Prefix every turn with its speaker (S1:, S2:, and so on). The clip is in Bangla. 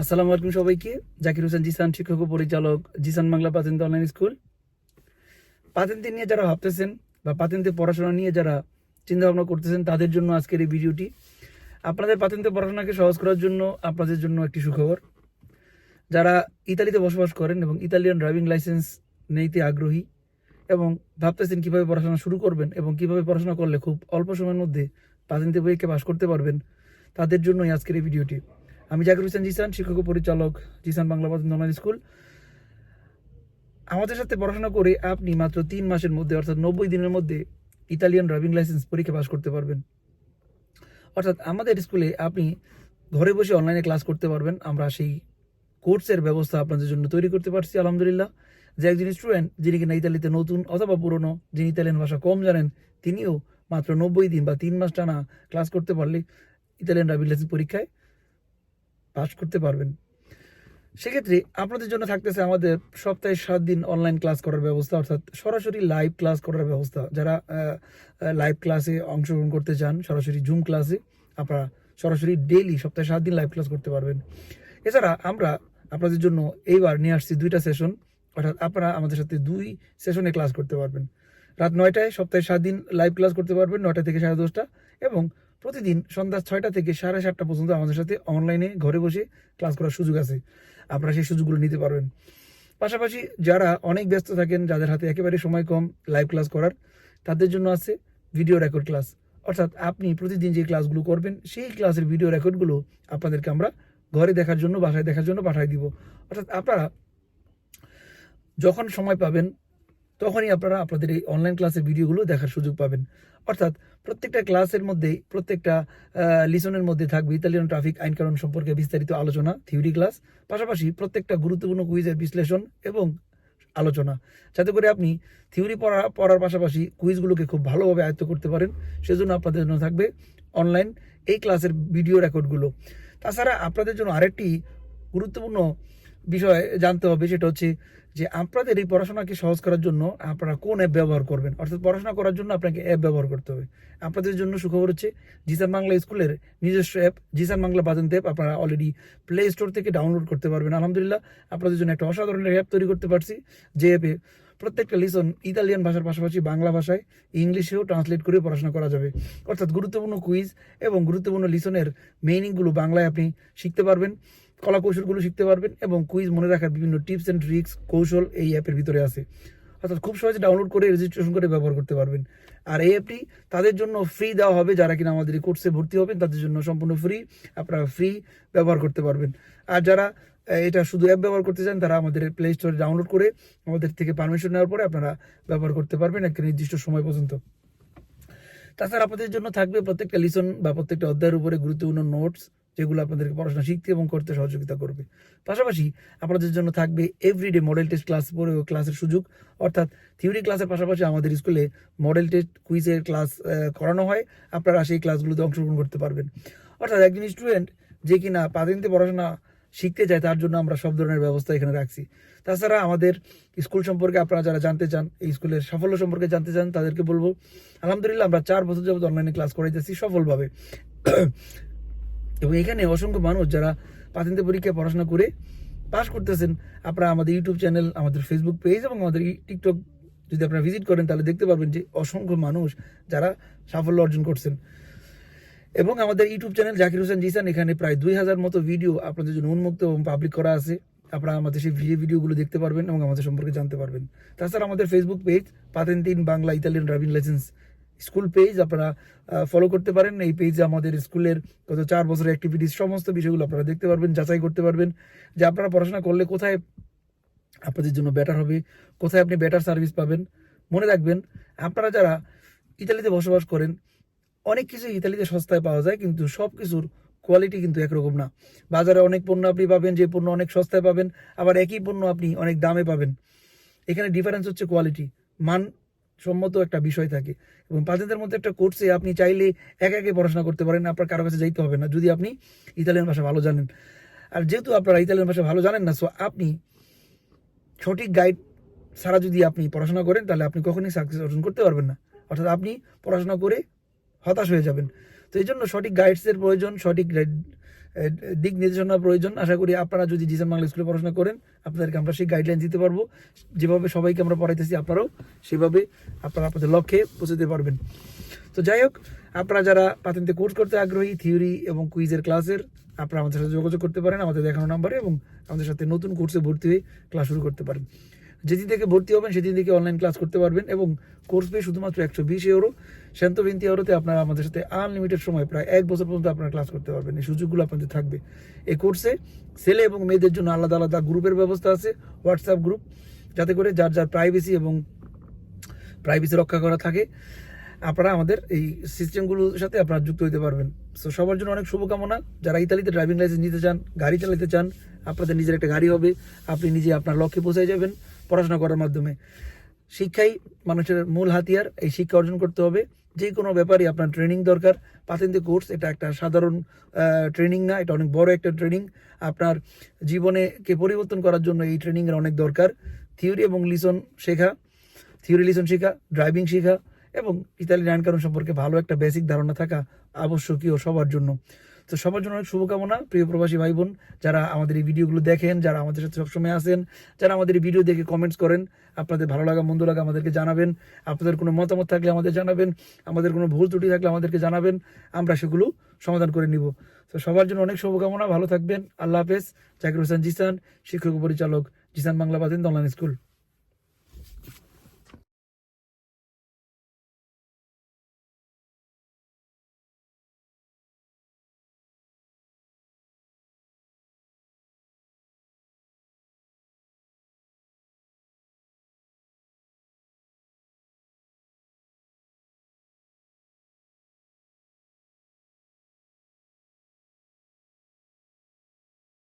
S1: আসসালামু আলাইকুম সবাইকে। জাকির হোসেন জিসান শিক্ষক ও পরিচালক, জিসান বাংলা পাতেন্তে অনলাইন স্কুল পাতেন্তে নিয়ে যারা ভাবতেছেন বা পাতেন্তে পড়াশোনা নিয়ে যারা চিন্তা ভাবনা করতেছেন, তাদের জন্য আজকের এই ভিডিওটি। আপনাদের পাতেন্তে পড়াশোনাকে সহজ করার জন্য আপনাদের জন্য একটি সুখবর। যারা ইতালিতে বসবাস করেন এবং ইতালিয়ান ড্রাইভিং লাইসেন্স নিতে আগ্রহী এবং ভাবতেছেন কীভাবে পড়াশোনা শুরু করবেন এবং কীভাবে পড়াশোনা করলে খুব অল্প সময়ের মধ্যে পাতেন্তে পরীক্ষা পাশ করতে পারবেন, তাদের জন্যই আজকের এই ভিডিওটি। আমি জাকির হোসেন জিসান, শিক্ষক পরিচালক জিসান বাংলা অনলাইন স্কুল। আমাদের সাথে পড়াশোনা করে আপনি মাত্র তিন মাসের মধ্যে, অর্থাৎ নব্বই দিনের মধ্যে ইতালিয়ান ড্রাইভিং লাইসেন্স পরীক্ষা পাশ করতে পারবেন। অর্থাৎ আমাদের স্কুলে আপনি ঘরে বসে অনলাইনে ক্লাস করতে পারবেন। আমরা সেই কোর্সের ব্যবস্থা আপনাদের জন্য তৈরি করতে পারছি, আলহামদুলিল্লাহ। যে একজন স্টুডেন্ট যিনি কিনা ইতালিতে নতুন অথবা পুরনো, যিনি ইতালিয়ান ভাষা কম জানেন, তিনিও মাত্র নব্বই দিন বা তিন মাস টানা ক্লাস করতে পারলে ইতালিয়ান ড্রাইভিং লাইসেন্স পরীক্ষায় পাস করতে পারবেন। সেক্ষেত্রে আপনাদের জন্য থাকতেছে আমাদের সপ্তাহে সাত দিন অনলাইন ক্লাস করার ব্যবস্থা, অর্থাৎ সরাসরি লাইভ ক্লাস করার ব্যবস্থা। যারা লাইভ ক্লাসে অংশগ্রহণ করতে চান, সরাসরি জুম ক্লাসে আপনারা সরাসরি ডেইলি সপ্তাহে সাত দিন লাইভ ক্লাস করতে পারবেন। এছাড়া আমরা আপনাদের জন্য এইবার নিয়ে আসছি দুইটা সেশন অর্থাৎ আপনারা আমাদের সাথে দুই সেশনে ক্লাস করতে পারবেন। রাত নয়টায় সপ্তাহে সাত দিন লাইভ ক্লাস করতে পারবেন, নয়টা থেকে সাড়ে দশটা, এবং প্রতিদিন সন্ধ্যা ছয়টা থেকে সাড়ে সাতটা পর্যন্ত আমাদের সাথে অনলাইনে ঘরে বসে ক্লাস করার সুযোগ আছে। আপনারা সেই সুযোগগুলো নিতে পারবেন। পাশাপাশি যারা অনেক ব্যস্ত থাকেন, যাদের হাতে একেবারে সময় কম লাইভ ক্লাস করার, তাদের জন্য আছে ভিডিও রেকর্ড ক্লাস অর্থাৎ আপনি প্রতিদিন যে ক্লাসগুলো করবেন, সেই ক্লাসের ভিডিও রেকর্ডগুলো আপনাদেরকে আমরা ঘরে দেখার জন্য, বাসায় দেখার জন্য পাঠিয়ে দিব। অর্থাৎ আপনারা যখন সময় পাবেন তখনই আপনারা আপনাদের এই অনলাইন ক্লাসের ভিডিওগুলো দেখার সুযোগ পাবেন। অর্থাৎ প্রত্যেকটা ক্লাসের মধ্যেই প্রত্যেকটা লিসনের মধ্যে থাকবে ইতালিয়ান ট্রাফিক আইন কানুন সম্পর্কে বিস্তারিত আলোচনা থিওরি ক্লাস পাশাপাশি প্রত্যেকটা গুরুত্বপূর্ণ কুইজের বিশ্লেষণ এবং আলোচনা। যাতে করে আপনি থিওরি পড়া, পড়ার পাশাপাশি কুইজগুলোকে খুব ভালোভাবে আয়ত্ত করতে পারেন, সেজন্য আপনাদের জন্য থাকবে অনলাইন এই ক্লাসের ভিডিও রেকর্ডগুলো তাছাড়া আপনাদের জন্য আরেকটি গুরুত্বপূর্ণ বিষয় জানতে হবে সেটা হচ্ছে যে আপনাদের এই পড়াশোনাকে সহজ করার জন্য আপনারা কোন অ্যাপ ব্যবহার করবেন? অর্থাৎ পড়াশোনা করার জন্য আপনাকে অ্যাপ ব্যবহার করতে হবে। আপনাদের জন্য সুখবর হচ্ছে জিসান বাংলা স্কুলের নিজস্ব অ্যাপ জিসান বাংলা বাদন্ত অ্যাপ আপনারা অলরেডি প্লে স্টোর থেকে ডাউনলোড করতে পারবেন। আলহামদুলিল্লাহ, আপনাদের জন্য একটা অসাধারণ অ্যাপ তৈরি করতে পারছি, যে অ্যাপে প্রত্যেকটা লিসন ইতালিয়ান ভাষার পাশাপাশি বাংলা ভাষায় ইংলিশেও ট্রান্সলেট করে পড়াশোনা করা যাবে। অর্থাৎ গুরুত্বপূর্ণ কুইজ এবং গুরুত্বপূর্ণ লিসনের মিনিংগুলো বাংলায় আপনি শিখতে পারবেন। কলা কৌশলগুলো শিখতে পারবেন এবং কুইজ মনে রাখার বিভিন্ন টিপস অ্যান্ড ট্রিক্স কৌশল এই অ্যাপের ভিতরে আছে। অর্থাৎ খুব সহজে ডাউনলোড করে রেজিস্ট্রেশন করে ব্যবহার করতে পারবেন। আর এই অ্যাপটি তাদের জন্য ফ্রি দেওয়া হবে, যারা কিনা আমাদের এই কোর্সে ভর্তি হবেন, তাদের জন্য সম্পূর্ণ ফ্রি আপনারা ফ্রি ব্যবহার করতে পারবেন। আর যারা এটা শুধু অ্যাপ ব্যবহার করতে চান, তারা আমাদের প্লে স্টোরে ডাউনলোড করে আমাদের থেকে পারমিশন নেওয়ার পরে আপনারা ব্যবহার করতে পারবেন একটা নির্দিষ্ট সময় পর্যন্ত। তাছাড়া আপনাদের জন্য থাকবে প্রত্যেকটা লিসন বা প্রত্যেকটা অধ্যায়ের উপরে গুরুত্বপূর্ণ নোটস যেগুলো আপনাদেরকে পড়াশোনা শিখতে এবং করতে সহযোগিতা করবে। পাশাপাশি আপনাদের জন্য থাকবে এভরিডে মডেল টেস্ট ক্লাস পরে ক্লাসের সুযোগ। অর্থাৎ থিওরি ক্লাসের পাশাপাশি আমাদের স্কুলে মডেল টেস্ট কুইজের ক্লাস করানো হয়। আপনারা সেই ক্লাসগুলোতে অংশগ্রহণ করতে পারবেন। অর্থাৎ একজন স্টুডেন্ট যে কিনা পাদিনতে পড়াশোনা শিখতে চায়, তার জন্য আমরা সব ধরনের ব্যবস্থা এখানে রাখছি। তাছাড়া আমাদের স্কুল সম্পর্কে আপনারা যারা জানতে চান, এই স্কুলের সাফল্য সম্পর্কে জানতে চান, তাদেরকে বলব, আলহামদুলিল্লাহ আমরা চার বছর যাবত অনলাইনে ক্লাস করাইতেছি সফলভাবে। এবং এখানে অসংখ্য মানুষ যারা পাতিন্তে পরীক্ষায় পড়াশোনা করে পাশ করতেছেন, আপনারা আমাদের ইউটিউব চ্যানেল আমাদের ফেসবুক পেজ এবং আমাদের টিকটক যদি আপনারা ভিজিট করেন, তাহলে দেখতে পারবেন যে অসংখ্য মানুষ যারা সাফল্য অর্জন করছেন। এবং আমাদের ইউটিউব চ্যানেল জাকির হোসেন জিসান, এখানে প্রায় দুই হাজার মতো ভিডিও আপনাদের জন্য উন্মুক্ত এবং পাবলিক করা আছে। আপনারা আমাদের সেই ভিডিও ভিডিওগুলো দেখতে পারবেন এবং আমাদের সম্পর্কে জানতে পারবেন। তাছাড়া আমাদের Facebook page পাতেন্টিন Bangla, Italian driving licence school page আপনারা ফলো করতে পারেন। এই পেজে আমাদের স্কুলের গত চার বছরের অ্যাক্টিভিটিস সমস্ত বিষয়গুলো আপনারা দেখতে পারবেন, যাচাই করতে পারবেন। যে আপনারা পড়াশোনা করলে কোথায় আপনাদের জন্য বেটার হবে, কোথায় আপনি বেটার সার্ভিস পাবেন, মনে রাখবেন, আপনারা যারা ইতালিতে বসবাস করেন, অনেক কিছু ইতালিতে সস্তায় পাওয়া যায়, কিন্তু সব কিছুর কোয়ালিটি কিন্তু একরকম না। বাজারে অনেক পণ্য আপনি পাবেন, যে পণ্য অনেক সস্তায় পাবেন, আবার একই পণ্য আপনি অনেক দামে পাবেন। এখানে ডিফারেন্স হচ্ছে কোয়ালিটি মান সম্মত একটা বিষয় থাকে। এবং পাঁচেন্টের মধ্যে একটা কোর্সে আপনি চাইলে একা একে পড়াশোনা করতে পারেন, আপনার কারও কাছে যাইতে হবে না। যদি আপনি ইতালিয়ান ভাষা ভালো জানেন। আর যেহেতু আপনারা ইতালিয়ান ভাষা ভালো জানেন না সো আপনি সঠিক গাইড ছাড়া যদি আপনি পড়াশোনা করেন, তাহলে আপনি কখনোই সাকসেস অর্জন করতে পারবেন না। অর্থাৎ আপনি পড়াশোনা করে হতাশ হয়ে যাবেন। তো এই জন্য সঠিক গাইডসের প্রয়োজন, সঠিক দিক নির্দেশনা প্রয়োজন। আশা করি আপনারা যদি জিসান বাংলা স্কুলে পড়াশোনা করেন, আপনাদেরকে আমরা সেই গাইডলাইন দিতে পারব। যেভাবে সবাইকে আমরা পড়াইতেছি, আপনারাও সেভাবে আপনারা আপনাদের লক্ষ্যে পৌঁছতে পারবেন। তো যাই হোক, আপনারা যারা পাতেন্তে কোর্স করতে আগ্রহী থিওরি এবং কুইজের ক্লাসের আপনারা আমাদের সাথে যোগাযোগ করতে পারেন, আমাদের দেখানো নাম্বারে এবং আমাদের সাথে নতুন কোর্সে ভর্তি হয়ে ক্লাস শুরু করতে পারেন। যেদিন থেকে ভর্তি হবেন, সেদিন থেকে অনলাইন ক্লাস করতে পারবেন এবং কোর্স ফি শুধুমাত্র একশো বিশ ইউরো শান্ত বিনতি ইউরোতে আপনারা আমাদের সাথে আনলিমিটেড সময়, প্রায় এক বছর পর্যন্ত আপনারা ক্লাস করতে পারবেন। এই সুযোগগুলো আপনাদের থাকবে। এই কোর্সে ছেলে এবং মেয়েদের জন্য আলাদা আলাদা গ্রুপের ব্যবস্থা আছে হোয়াটসঅ্যাপ গ্রুপ যাতে করে যার যার প্রাইভেসি এবং প্রাইভেসি রক্ষা করা থাকে, আপনারা আমাদের এই সিস্টেমগুলোর সাথে আপনারা যুক্ত হতে পারবেন। সো সবার জন্য অনেক শুভকামনা। যারা ইতালিতে ড্রাইভিং লাইসেন্স নিতে চান, গাড়ি চালাতে চান, আপনাদের নিজের একটা গাড়ি হবে, আপনি নিজে আপনার লক্ষ্যে পৌঁছে যাবেন। পড়াশোনা করার মাধ্যমে। শিক্ষাই মানুষের মূল হাতিয়ার, এই শিক্ষা অর্জন করতে হবে। যে কোনো ব্যাপারে আপনার ট্রেনিং দরকার। পাতেন্তে কোর্স এটা একটা সাধারণ ট্রেনিং না, এটা অনেক বড় একটা ট্রেনিং আপনার জীবনে কে পরিবর্তন করার জন্য এই ট্রেনিংয়ের অনেক দরকার। থিওরি এবং লিসন শেখা। থিওরি লিসন শেখা ড্রাইভিং শেখা এবং ইতালি কানুন সম্পর্কে ভালো একটা বেসিক ধারণা থাকা আবশ্যকীয় সবার জন্য। তো সবার জন্য অনেক শুভকামনা, প্রিয় প্রবাসী ভাই বোন যারা আমাদের এই ভিডিওগুলো দেখেন, যারা আমাদের সাথে সবসময় আসেন, যারা আমাদের এই ভিডিও দেখে কমেন্টস করেন, আপনাদের ভালো লাগা, মন্দ লাগা আমাদেরকে জানাবেন, আপনাদের কোনো মতামত থাকলে আমাদের জানাবেন, আমাদের কোনো ভুল ত্রুটি থাকলে আমাদেরকে জানাবেন, আমরা সেগুলো সমাধান করে নিব। তো সবার জন্য অনেক শুভকামনা, ভালো থাকবেন, আল্লাহ হাফেজ, জাকির হোসেন জিসান, শিক্ষক পরিচালক জিসান বাংলা বাদিন অনলাইন স্কুল।